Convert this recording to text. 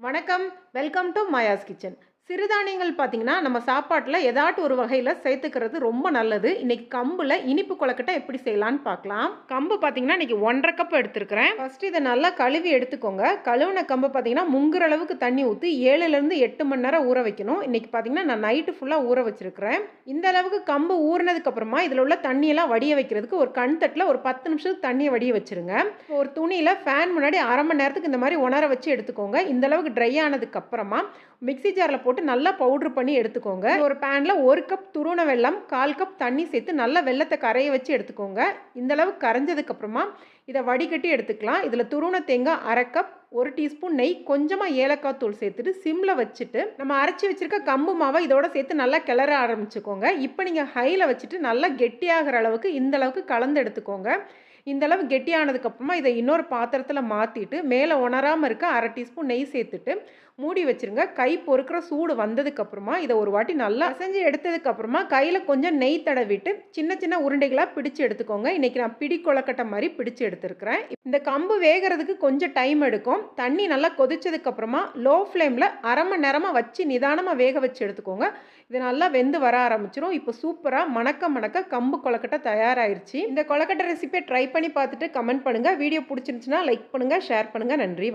வணக்கம். Welcome to Maya's kitchen சிறுதானியங்கள் பார்த்தீங்கன்னா நம்ம சாப்பாட்டில் ஏதாட்டு ஒரு வகையில் சேர்த்துக்கிறது ரொம்ப நல்லது. இன்றைக்கி கம்பில் இனிப்பு கொலக்கட்டை எப்படி செய்யலான்னு பார்க்கலாம் கம்பு பார்த்தீங்கன்னா இன்றைக்கி ஒன்றரை கப் எடுத்துருக்கிறேன். ஃபஸ்ட்டு இதை நல்லா கழுவி எடுத்துக்கோங்க. கழுவின கம்பு பார்த்திங்கன்னா முங்குற அளவுக்கு தண்ணி ஊற்றி ஏழுலேருந்து எட்டு மணி நேரம் ஊற வைக்கணும். இன்றைக்கி பார்த்தீங்கன்னா நான் நைட்டு ஃபுல்லாக ஊற வச்சுருக்கிறேன். இந்த அளவுக்கு கம்பு ஊறினதுக்கப்புறமா இதில் உள்ள தண்ணியெல்லாம் வடிய வைக்கிறதுக்கு ஒரு கண் தட்டில் ஒரு பத்து நிமிஷத்துக்கு தண்ணியை வடிய வச்சுருங்க. ஒரு துணியில் ஃபேன் முன்னாடி அரை மணி நேரத்துக்கு இந்த மாதிரி உணர வச்சு எடுத்துக்கோங்க. இந்த அளவுக்கு ட்ரை ஆனதுக்கப்புறமா மிக்சி மிக்ஸி ஜாரில் போட்டு நல்லா பவுட்ரு பண்ணி எடுத்துக்கோங்க. ஒரு பேனில் ஒரு கப் துருண வெல்லம் கால் கப் தண்ணி சேர்த்து நல்லா வெள்ளத்தை கரைய வச்சு எடுத்துக்கோங்க. இந்த அளவுக்கு இதை வடிகட்டி எடுத்துக்கலாம். இதில் துருண தேங்காய் அரை கப் ஒரு டீஸ்பூன் நெய் கொஞ்சமாக ஏலக்காய் தூள் சேர்த்துட்டு சிம்மில் வச்சுட்டு நம்ம அரைச்சி வச்சுருக்க கம்பு மாவை இதோட சேர்த்து நல்லா கிளற ஆரம்பிச்சுக்கோங்க. இப்போ நீங்கள் ஹையில் வச்சுட்டு நல்லா கெட்டியாகிற அளவுக்கு இந்த அளவுக்கு கலந்து எடுத்துக்கோங்க. இந்தளவு கெட்டியானதுக்கப்புறமா இதை இன்னொரு பாத்திரத்தில் மாற்றிட்டு மேலே உணராமல் இருக்க அரை டீஸ்பூன் நெய் சேர்த்துட்டு மூடி வச்சிருங்க. கை பொறுக்கிற சூடு வந்ததுக்கப்புறமா இதை ஒரு வாட்டி நல்லா செஞ்சு எடுத்ததுக்கப்புறமா கையில் கொஞ்சம் நெய் தடவிட்டு சின்ன சின்ன உருண்டைகளாக பிடிச்சு எடுத்துக்கோங்க. இன்றைக்கி நான் பிடி கொலக்கட்டை மாதிரி பிடிச்சு எடுத்துருக்கிறேன். இந்த கம்பு வேகிறதுக்கு கொஞ்சம் டைம் எடுக்கும். தண்ணி நல்லா கொதிச்சதுக்கப்புறமா லோ ஃப்ளேமில் அரை மணி நேரமாக வச்சு நிதானமாக வேக வச்சு எடுத்துக்கோங்க. இது நல்லா வெந்து வர ஆரம்பிச்சிடும் இப்போ சூப்பராக மணக்க மணக்க கம்பு கொலக்கட்டை தயாராகிருச்சு இந்த கொலக்கட்டை ரெசிபியை ட்ரை பண்ணி பார்த்துட்டு கமெண்ட் பண்ணுங்கள் வீடியோ பிடிச்சிருந்துச்சுன்னா லைக் பண்ணுங்கள் ஷேர் பண்ணுங்கள் நன்றி